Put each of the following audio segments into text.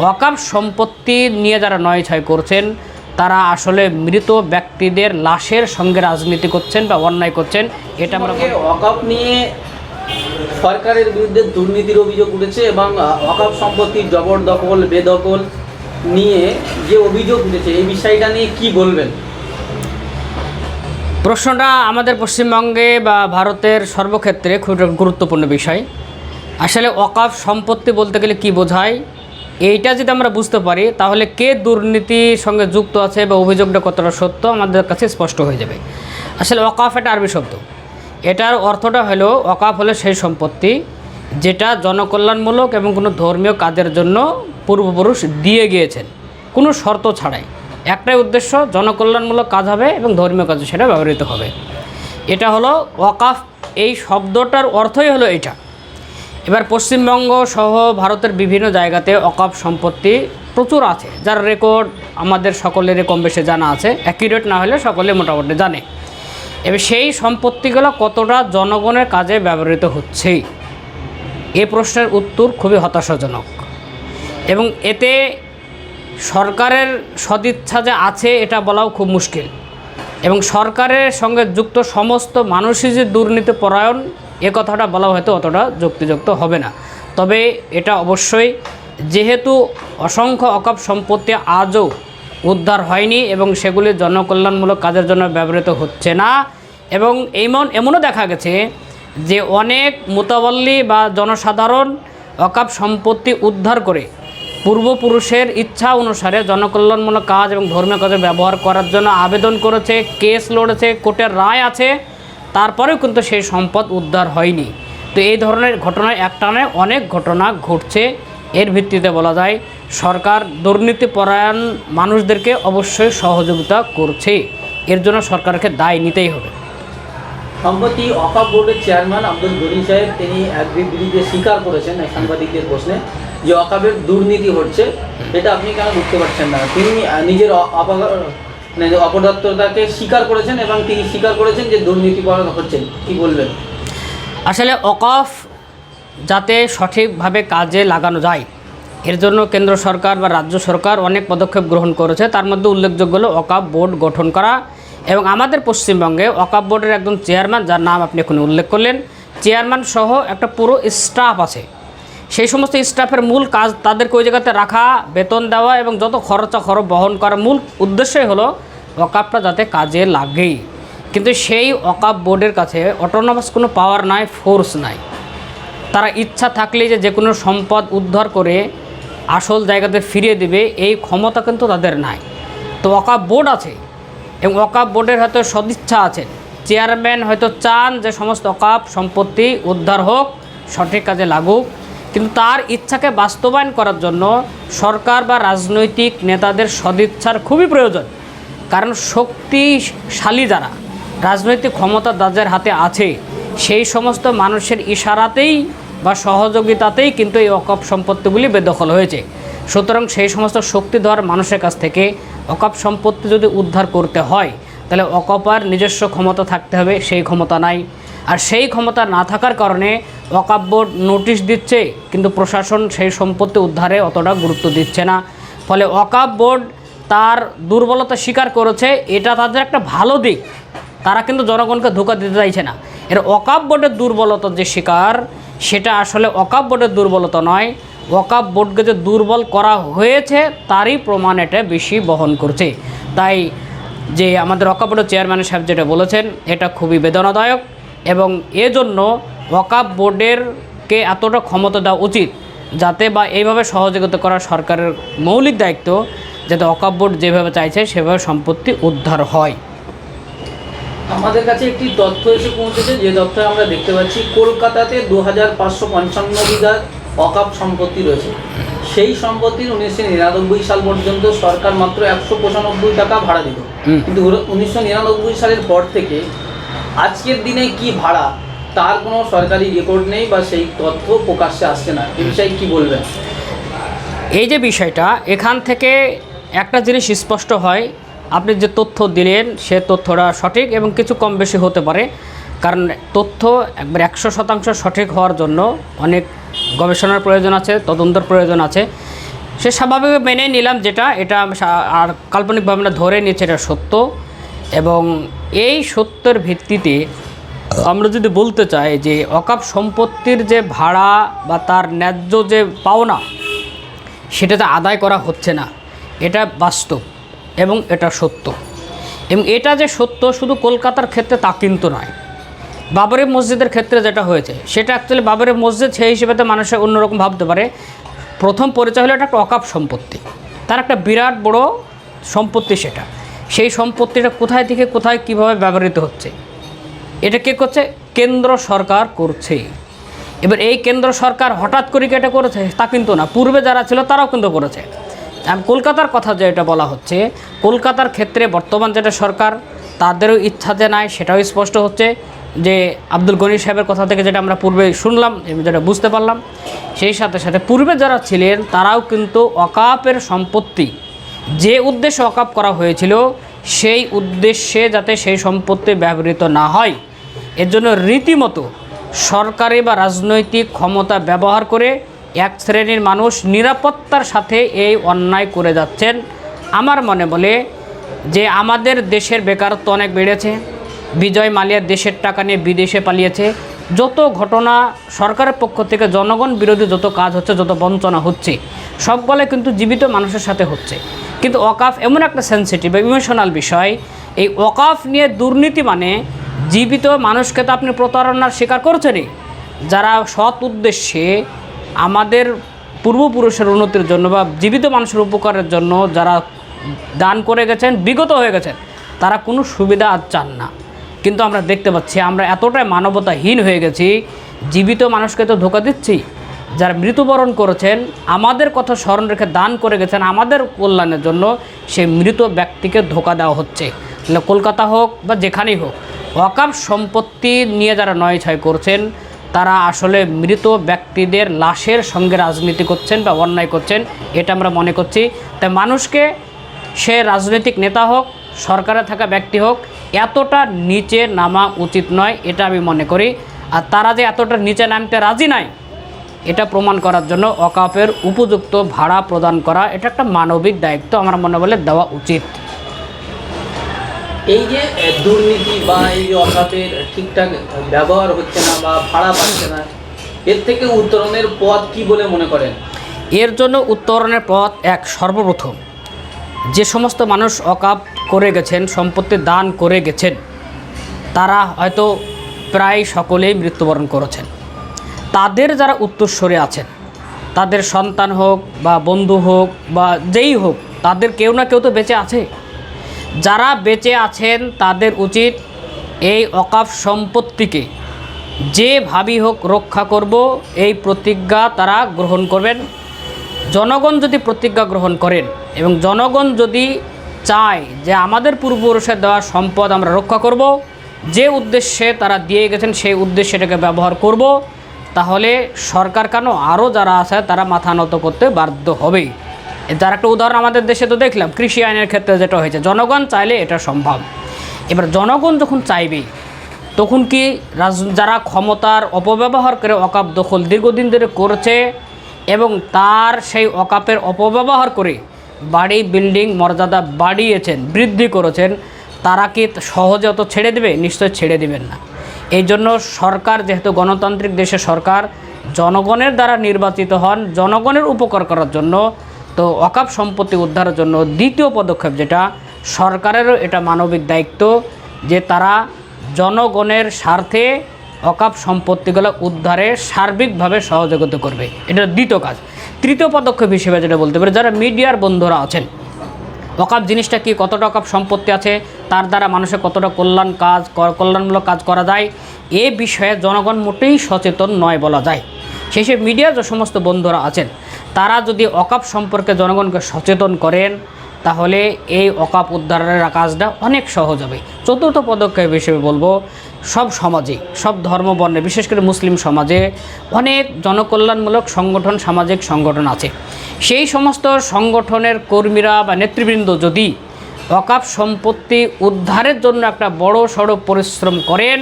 ওয়াকাব সম্পত্তি নিয়ে যারা নয় ছয় করছেন তারা আসলে মৃত ব্যক্তিদের লাশের সঙ্গে রাজনীতি করছেন বা অন্যায় করছেন এটা আমরা ওয়াকআপ নিয়ে সরকারের বিরুদ্ধে দুর্নীতির অভিযোগ উঠেছে এবং ওয়াকআপ সম্পত্তির জবরদখল বেদখল নিয়ে যে অভিযোগ উঠেছে এই বিষয়টা নিয়ে কি বলবেন? প্রশ্নটা আমাদের পশ্চিমবঙ্গে বা ভারতের সর্বক্ষেত্রে খুব গুরুত্বপূর্ণ বিষয়। আসলে অকাফ সম্পত্তি বলতে গেলে কি বোঝায়? এইটা যদি আমরা বুঝতে পারি, তাহলে কে দুর্নীতির সঙ্গে যুক্ত আছে বা অভিযোগটা কতটা সত্য আমাদের কাছে স্পষ্ট হয়ে যাবে। আসলে অকাফ একটা আরবি শব্দ। এটার অর্থটা হলো অকাফ হলো সেই সম্পত্তি যেটা জনকল্যাণমূলক এবং কোনো ধর্মীয় কাজের জন্য পূর্বপুরুষ দিয়ে গিয়েছেন। কোনো শর্ত ছাড়াই। একটাই উদ্দেশ্য, জনকল্যাণমূলক কাজ হবে এবং ধর্মীয় কাজে সেটা ব্যবহৃত হবে। এটা হলো ওয়াকাফ, এই শব্দটার অর্থই হলো এটা এবার পশ্চিমবঙ্গ সহ ভারতের বিভিন্ন জায়গাতে অকাপ সম্পত্তি প্রচুর আছে, যার রেকর্ড আমাদের সকলেরই কম বেশি জানা আছে অ্যাকিউরেট না হলে সকলে মোটামুটি জানে। এবার সেই সম্পত্তিগুলো কতটা জনগণের কাজে ব্যবহৃত হচ্ছে? এ প্রশ্নের উত্তর খুবই হতাশাজনক। এবং এতে সরকারের সদিচ্ছা যে আছে, এটা বলাও খুব মুশকিল। এবং সরকারের সঙ্গে যুক্ত সমস্ত মানুষই যে দুর্নীতি পরায়ণ এ কথাটা বলা হয়তো অতটা যুক্তিযুক্ত হবে না। তবে এটা অবশ্যই, যেহেতু অসংখ্য অকাপ সম্পত্তি আজও উদ্ধার হয়নি এবং সেগুলি জনকল্যাণমূলক কাজের জন্য ব্যবহৃত হচ্ছে না এবং এমন, এমনও দেখা গেছে যে অনেক মোতাবল্লি বা জনসাধারণ অকাপ সম্পত্তি উদ্ধার করে পূর্বপুরুষের ইচ্ছা অনুসারে জনকল্যাণমূলক কাজ এবং ধর্মীয় কাজে ব্যবহার করার জন্য আবেদন করেছে, কেস লড়েছে, কোর্টের রায় আছে তারপরেও কিন্তু সেই সম্পদ উদ্ধার হয়নি। তো এই ধরনের ঘটনায় একটানে অনেক ঘটনা ঘটছে। এর ভিত্তিতে বলা যায়, সরকার দুর্নীতি পরায়ণ মানুষদেরকে অবশ্যই সহযোগিতা করছে। এর জন্য সরকারকে দায় নিতেই হবে। সম্প্রতি অকাপ বোর্ডের চেয়ারম্যান আব্দুল গনি সাহেব তিনি এক বিবৃতিতে স্বীকার করেছেন এক সাংবাদিকদের প্রশ্নে যে অকাপের দুর্নীতি হচ্ছে এটা আপনি কেন বুঝতে পারছেন না? তিনি নিজের মানে অপদার্থতাকে স্বীকার করেছেন এবং তিনি স্বীকার করেছেন যে দুর্নীতি হচ্ছে, কি বলবেন? আসলে অকফ যাতে সঠিকভাবে কাজে লাগানো যায়, এর জন্য কেন্দ্র সরকার বা রাজ্য সরকার অনেক পদক্ষেপ গ্রহণ করেছে। তার মধ্যে উল্লেখযোগ্য হলো অকাপ বোর্ড গঠন করা এবং আমাদের পশ্চিমবঙ্গে অকাপ বোর্ডের একজন চেয়ারম্যান, যার নাম আপনি এখন উল্লেখ করলেন। চেয়ারম্যান সহ একটা পুরো স্টাফ আছে। সেই সমস্ত স্টাফের মূল কাজ তাদেরকে ওই জায়গাতে রাখা, বেতন দেওয়া এবং যত খরচা খরচ বহন করার মূল উদ্দেশ্যই হলো অকাপটা যাতে কাজে লাগে কিন্তু সেই অকাপ বোর্ডের কাছে অটোনমাস কোনো পাওয়ার নাই ফোর্স নাই। তারা ইচ্ছা থাকলেই যে যে কোনো সম্পদ উদ্ধার করে আসল জায়গাতে ফিরিয়ে দেবে, এই ক্ষমতা কিন্তু তাদের নাই। তো অকাপ বোর্ড আছে এবং অকাপ বোর্ডের হয়তো সদিচ্ছা আছে চেয়ারম্যান হয়তো চান যে সমস্ত অকাপ সম্পত্তি উদ্ধার হোক, সঠিক কাজে লাগুক। কিন্তু তার ইচ্ছাকে বাস্তবায়ন করার জন্য সরকার বা রাজনৈতিক নেতাদের সদিচ্ছার খুবই প্রয়োজন। কারণ শক্তিশালী যারা রাজনৈতিক ক্ষমতা যাদের হাতে আছে, সেই সমস্ত মানুষের ইশারাতেই বা সহযোগিতাতেই কিন্তু এই অকপ সম্পত্তিগুলি বেদখল হয়েছে। সুতরাং সেই সমস্ত শক্তিধর মানুষের কাছ থেকে অকপ সম্পত্তি যদি উদ্ধার করতে হয়, তাহলে অকপার নিজস্ব ক্ষমতা থাকতে হবে, সেই ক্ষমতা নাই। আর সেই ক্ষমতা না থাকার কারণে বোর্ড নোটিশ দিচ্ছে, কিন্তু প্রশাসন সেই সম্পত্তি উদ্ধারে অতটা গুরুত্ব দিচ্ছে না। ফলে ওয়াকাপ বোর্ড তার দুর্বলতা স্বীকার করেছে, এটা তাদের একটা ভালো দিক। তারা কিন্তু জনগণকে ধোকা দিতে চাইছে না। এর ওয়াকাপ বোর্ডের দুর্বলতা যে শিকার সেটা আসলে ওয়াকাপ বোর্ডের দুর্বলতা নয়। ওয়াকাপ বোর্ডকে যে দুর্বল করা হয়েছে, তারই প্রমাণ এটা বেশি বহন করছে। তাই যে আমাদের ওয়াকাপ বোর্ডের চেয়ারম্যান সাহেব যেটা বলেছেন, এটা খুবই বেদনাদায়ক এবং এজন্য ওয়াকাপ বোর্ডেরকে এতটা ক্ষমতা দেওয়া উচিত যাতে বা এইভাবে সহযোগিতা করা সরকারের মৌলিক দায়িত্ব যাতে ওয়াকাপ বোর্ড যেভাবে চাইছে সেভাবে সম্পত্তি উদ্ধার হয়। আমাদের কাছে একটি তথ্য এসে পৌঁছেছে যে তথ্য আমরা দেখতে পাচ্ছি কলকাতাতে দু হাজার পাঁচশো পঞ্চান্ন বিঘা অকাপ সম্পত্তি রয়েছে। সেই সম্পত্তির উনিশশো নিরানব্বই সাল পর্যন্ত সরকার মাত্র একশো পঁচানব্বই টাকা ভাড়া দিত। কিন্তু উনিশশো নিরানব্বই সালের পর থেকে আজকের দিনে কি ভাড়া তার কোনো সরকারি রেকর্ড নেই বা সেই তথ্য প্রকাশ্যে আসছে না। এ বিষয়ে কি বলবেন? এই যে বিষয়টা, এখান থেকে একটা জিনিস স্পষ্ট হয়। আপনি যে তথ্য দিলেন, সে তথ্যটা সঠিক এবং কিছু কম বেশি হতে পারে। কারণ তথ্য একবার একশো শতাংশ সঠিক হওয়ার জন্য অনেক গবেষণার প্রয়োজন আছে, তদন্তের প্রয়োজন আছে। সে স্বাভাবিক মেনে নিলাম যেটা, এটা আর কাল্পনিকভাবে আমরা ধরে নিচ্ছি এটা সত্য। এবং এই সত্যের ভিত্তিতে আমরা যদি বলতে চাই যে অকাপ সম্পত্তির যে ভাড়া বা তার ন্যায্য যে পাওনা সেটাতে আদায় করা হচ্ছে না, এটা বাস্তব এবং এটা সত্য। এবং এটা যে সত্য শুধু কলকাতার ক্ষেত্রে তা কিন্তু নয়, বাবরি মসজিদের ক্ষেত্রে যেটা হয়েছে, সেটা অ্যাকচুয়ালি বাবরি মসজিদ সেই হিসেবে তো মানুষের অন্যরকম ভাবতে পারে। প্রথম পরিচয় হলো এটা একটা অকাপ সম্পত্তি। তার একটা বিরাট বড় সম্পত্তি সেটা। সেই সম্পত্তিটা কোথায় থেকে কোথায় কীভাবে ব্যবহৃত হচ্ছে? এটা কে করছে? কেন্দ্র সরকার করছে। এবার এই কেন্দ্র সরকার হঠাৎ করে কি এটা করেছে? তা কিন্তু না। পূর্বে যারা ছিল তারাও কিন্তু করেছে। কলকাতার কথা যে এটা বলা হচ্ছে, কলকাতার ক্ষেত্রে বর্তমান যেটা সরকার, তাদেরও ইচ্ছা যে নাই, সেটাও স্পষ্ট হচ্ছে। যে আব্দুল গনি সাহেবের কথা থেকে যেটা আমরা পূর্বে শুনলাম, যেটা বুঝতে পারলাম, সেই সাথে সাথে পূর্বে যারা ছিলেন, তারাও কিন্তু অকাপের সম্পত্তি, যে উদ্দেশ্যে অকাপ করা হয়েছিল, সেই উদ্দেশ্যে যাতে সেই সম্পত্তি ব্যবহৃত না হয়। এর জন্য রীতিমতো সরকারি বা রাজনৈতিক ক্ষমতা ব্যবহার করে এক শ্রেণির মানুষ নিরাপত্তার সাথে এই অন্যায় করে যাচ্ছেন। আমার মনে বলে যে আমাদের দেশের বেকারত্ব অনেক বেড়েছে। বিজয় মালিয়া দেশের টাকা নিয়ে বিদেশে পালিয়েছে। যত ঘটনা সরকারের পক্ষ থেকে, জনগণ বিরোধী যত কাজ হচ্ছে, যত বঞ্চনা হচ্ছে সবগুলো কিন্তু জীবিত মানুষের সাথে হচ্ছে। কিন্তু অকাফ এমন একটা সেন্সিটিভ ইমোশনাল বিষয়। এই অকাফ নিয়ে দুর্নীতি মানে জীবিত মানুষকে তো আপনি প্রতারণার শিকার করছেনই। যারা সৎ উদ্দেশ্যে আমাদের পূর্বপুরুষের উন্নতির জন্য বা জীবিত মানুষের উপকারের জন্য যারা দান করে গেছেন, বিগত হয়ে গেছেন, তারা কোনো সুবিধা আর চান না। কিন্তু আমরা দেখতে পাচ্ছি, আমরা এতটাই মানবতাহীন হয়ে গেছি, জীবিত মানুষকে তো ধোকা দিচ্ছি। যারা মৃত্যুবরণ করেছেন, আমাদের কথা স্মরণ রেখে দান করে গেছেন আমাদের কল্যাণের জন্য, সেই মৃত ব্যক্তিকে ধোকা দেওয়া হচ্ছে। কলকাতা হোক বা যেখানেই হোক ওয়াকাফ সম্পত্তি নিয়ে যারা নয় ছয় করছেন, তারা আসলে মৃত ব্যক্তিদের লাশের সঙ্গে রাজনীতি করছেন বা অন্যায় করছেন, এটা আমরা মনে করছি। তাই মানুষকে সে রাজনৈতিক নেতা হোক, সরকারে থাকা ব্যক্তি হোক, এতটা নিচে নামা উচিত নয়, এটা আমি মনে করি। আর তারা যে এতটা নিচে নামতে রাজি নাই, এটা প্রমাণ করার জন্য অকাপের উপযুক্ত ভাড়া প্রদান করা, এটা একটা মানবিক দায়িত্ব, আমার মনে বলে দেওয়া উচিত। এই যে দুর্নীতি বা এই যে অকাপের ঠিকঠাক ব্যবহার হচ্ছে না বা ভাড়া পাচ্ছে না, এর থেকে উত্তরণের পথ কি বলে মনে করেন? এর জন্য উত্তরণের পথ এক, সর্বপ্রথম। যে সমস্ত মানুষ অকাপ করে গেছেন, সম্পত্তি দান করে গেছেন, তারা হয়তো প্রায় সকলেই মৃত্যুবরণ করেছেন। তাদের যারা উত্তরস্বরে আছেন, তাদের সন্তান হোক বা বন্ধু হোক বা যেই হোক, তাদের কেউ না কেউ তো বেঁচে আছে। যারা বেঁচে আছেন তাদের উচিত এই অকাফ সম্পত্তিকে যেভাবেই হোক রক্ষা করব, এই প্রতিজ্ঞা তারা গ্রহণ করবেন। জনগণ যদি প্রতিজ্ঞা গ্রহণ করেন এবং জনগণ যদি চায় যে আমাদের পূর্বপুরুষের দেওয়া সম্পদ আমরা রক্ষা করব, যে উদ্দেশ্যে তারা দিয়ে গেছেন সেই উদ্দেশ্যে এটাকে ব্যবহার করব, তাহলে সরকার কেন আরও যারা আছে তারা মাথা নত করতে বাধ্য হবেই। তার একটা উদাহরণ আমাদের দেশে তো দেখলাম, কৃষি আইনের ক্ষেত্রে যেটা হয়েছে, জনগণ চাইলে এটা সম্ভব। এবার জনগণ যখন চাইবে, তখন কি যারা ক্ষমতার অপব্যবহার করে অকাপ দখল দীর্ঘদিন ধরে করছে এবং তার সেই অকাপের অপব্যবহার করে বাড়ি, বিল্ডিং মর্যাদা বাড়িয়েছেন, বৃদ্ধি করেছেন, তারা কি সহজে অত ছেড়ে দেবে? নিশ্চয় ছেড়ে দেবেন না। এই জন্য সরকার, যেহেতু গণতান্ত্রিক দেশের সরকার, জনগণের দ্বারা নির্বাচিত হন, জনগণের উপকার করার জন্য তো অকাপ সম্পত্তি উদ্ধারের জন্য দ্বিতীয় পদক্ষেপ যেটা, সরকারেরও এটা মানবিক দায়িত্ব যে তারা জনগণের স্বার্থে অকাপ সম্পত্তিগুলো উদ্ধারে সার্বিকভাবে সহযোগিতা করবে। এটা দ্বিতীয় কাজ। তৃতীয় পদক্ষেপ হিসেবে যেটা বলতে পারে, যারা মিডিয়ার বন্ধুরা আছেন, অকাপ জিনিসটা কি, কতটা অকাপ সম্পত্তি আছে, তার দ্বারা মানুষের কতটা কল্যাণ কাজ কল্যাণমূলক কাজ করা যায়, এ বিষয়ে জনগণ মোটেই সচেতন নয় বলা যায়। সব মিডিয়ার যে সমস্ত বন্ধুরা আছেন তারা যদি অকাপ সম্পর্কে জনগণকে সচেতন করেন, তাহলে এই অকাপ উদ্ধারের কাজটা অনেক সহজ হবে। চতুর্থ পদক্ষেপ হিসেবে বলব, সব সমাজে, সব ধর্ম বর্ণে বিশেষ করে মুসলিম সমাজে অনেক জনকল্যাণমূলক সংগঠন, সামাজিক সংগঠন আছে। সেই সমস্ত সংগঠনের কর্মীরা বা নেতৃবৃন্দ যদি অকাপ সম্পত্তি উদ্ধারের জন্য একটা বড় সড়ো পরিশ্রম করেন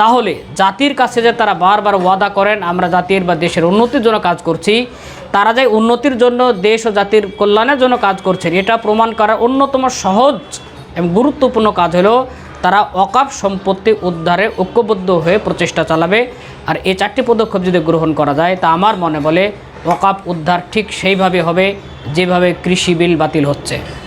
তাহলে জাতির কাছে যে তারা বারবার ওয়াদা করেন, আমরা জাতির বা দেশের উন্নতির জন্য কাজ করছি, তারা যে উন্নতির জন্য দেশ ও জাতির কল্যাণের জন্য কাজ করছেন, এটা প্রমাণ করার অন্যতম সহজ এবং গুরুত্বপূর্ণ কাজ হলো, তারা অকাপ সম্পত্তি উদ্ধারে ঐক্যবদ্ধ হয়ে প্রচেষ্টা চালাবে। আর এই চারটি পদক্ষেপ যদি গ্রহণ করা যায়, তা আমার মনে বলে ওয়াকাপ উদ্ধার ঠিক সেইভাবে হবে যেভাবে কৃষি বিল বাতিল হচ্ছে।